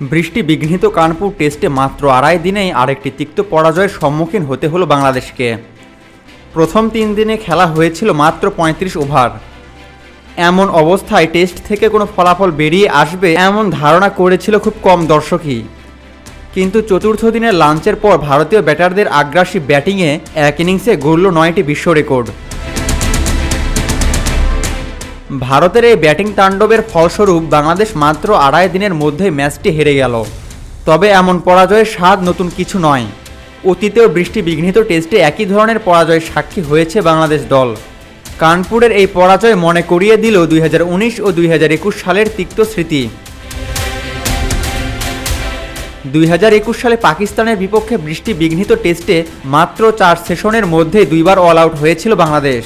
বৃষ্টি বিঘ্নিত কানপুর টেস্টে মাত্র আড়াই দিনেই আরেকটি তিক্ত পরাজয়ের সম্মুখীন হতে হলো বাংলাদেশকে। প্রথম তিন দিনে খেলা হয়েছিল মাত্র পঁয়ত্রিশ ওভার। এমন অবস্থায় টেস্ট থেকে কোনো ফলাফল বেরিয়ে আসবে এমন ধারণা করেছিল খুব কম দর্শকই। কিন্তু চতুর্থ দিনের লাঞ্চের পর ভারতীয় ব্যাটারদের আগ্রাসী ব্যাটিংয়ে এক ইনিংসে গড়ল নয়টি বিশ্ব রেকর্ড। ভারতের এই ব্যাটিং তাণ্ডবের ফলস্বরূপ বাংলাদেশ মাত্র আড়াই দিনের মধ্যেই ম্যাচটি হেরে গেল। তবে এমন পরাজয়ের স্বাদ নতুন কিছু নয়। অতীতেও বৃষ্টি বিঘ্নিত টেস্টে একই ধরনের পরাজয়ের সাক্ষী হয়েছে বাংলাদেশ দল। কানপুরের এই পরাজয় মনে করিয়ে দিল দুই হাজার উনিশ ও দুই হাজার একুশ সালের তিক্ত স্মৃতি। দুই হাজার একুশ সালে পাকিস্তানের বিপক্ষে বৃষ্টি বিঘ্নিত টেস্টে মাত্র চার সেশনের মধ্যে দুইবার অল আউট হয়েছিল বাংলাদেশ।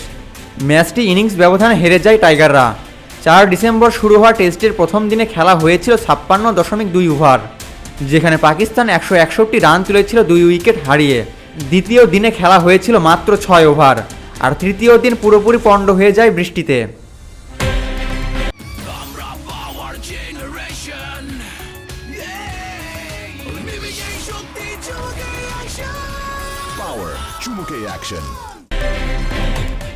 ম্যাচটি ইনিংস ব্যবধানে হেরে যায় টাইগাররা। চার ডিসেম্বর শুরু হওয়া টেস্টের প্রথম দিনে খেলা হয়েছিল ছাপ্পান্ন দশমিক দুই ওভার যেখানে পাকিস্তান একশো একষট্টি রান তুলেছিল দুই উইকেট হারিয়ে। দ্বিতীয় দিনে খেলা হয়েছিল মাত্র ছয় ওভার আর তৃতীয় দিন পুরোপুরি পণ্ড হয়ে যায় বৃষ্টিতে। Power চুমুকে অ্যাকশন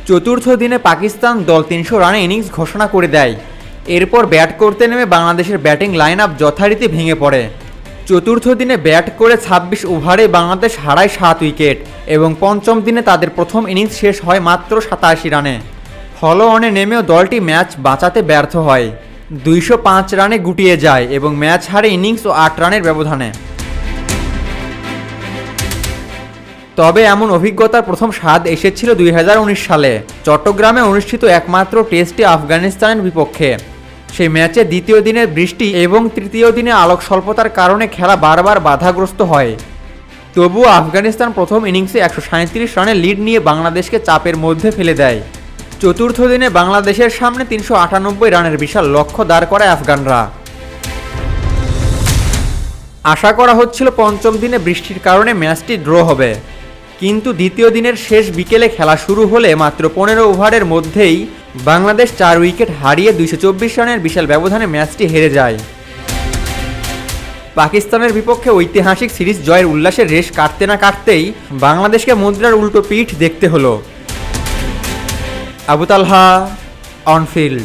চতুর্থ দিনে পাকিস্তান দল তিনশো রানে ইনিংস ঘোষণা করে দেয়। এরপর ব্যাট করতে নেমে বাংলাদেশের ব্যাটিং লাইন আপ যথারীতি ভেঙে পড়ে। চতুর্থ দিনে ব্যাট করে ২৬ ওভারে বাংলাদেশ হারায় সাত উইকেট এবং পঞ্চম দিনে তাদের প্রথম ইনিংস শেষ হয় মাত্র সাতাশি রানে। ফলো অনে নেমেও দলটি ম্যাচ বাঁচাতে ব্যর্থ হয়। দুইশো পাঁচ রানে গুটিয়ে যায় এবং ম্যাচ হারে ইনিংস ও আট রানের ব্যবধানে। তবে এমন অভিজ্ঞতার প্রথম স্বাদ এসেছিল দুই হাজার উনিশ সালে। চট্টগ্রামে অনুষ্ঠিত একমাত্র টেস্টে আফগানিস্তানের বিপক্ষে। সেই ম্যাচে দ্বিতীয় দিনের বৃষ্টি এবং তৃতীয় দিনে আলোক স্বল্পতার কারণে খেলা বারবার বাধাগ্রস্ত হয়। তবুও আফগানিস্তান প্রথম ইনিংসে একশো রানের লিড নিয়ে বাংলাদেশকে চাপের মধ্যে ফেলে দেয়। চতুর্থ দিনে বাংলাদেশের সামনে তিনশো আটানব্বই রানের বিশাল লক্ষ্য দাঁড় করায় আফগানরা। আশা করা হচ্ছিল পঞ্চম দিনে বৃষ্টির কারণে ম্যাচটি ড্র হবে। কিন্তু দ্বিতীয় দিনের শেষ বিকেলে খেলা শুরু হলে মাত্র পনেরো ওভারের মধ্যেই বাংলাদেশ চার উইকেট হারিয়ে দুইশো চব্বিশ রানের বিশাল ব্যবধানে ম্যাচটি হেরে যায়। পাকিস্তানের বিপক্ষে ঐতিহাসিক সিরিজ জয়ের উল্লাসের রেশ কাটতে না কাটতেই বাংলাদেশকে মুদ্রার উল্টো পিঠ দেখতে হলো। Abu Talha, on field.